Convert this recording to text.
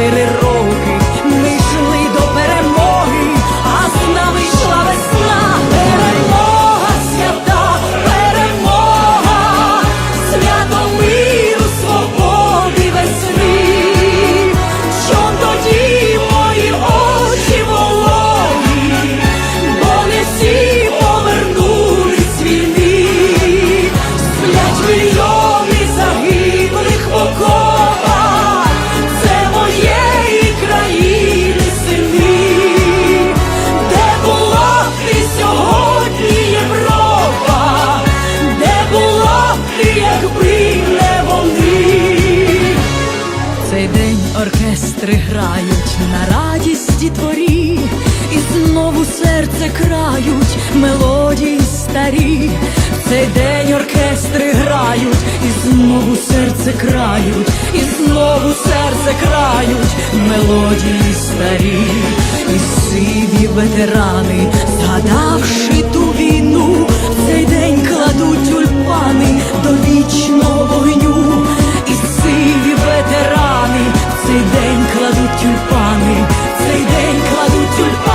чотири роки, грають на радісті творі, і знову серце крають мелодії старі. В цей день оркестри грають, і знову серце крають, і знову серце крають мелодії старі, і сиві ветерани, згадавши ту війну, в цей день кладуть тюльпани до вічного тюльпани, цей день кладуть тюльпани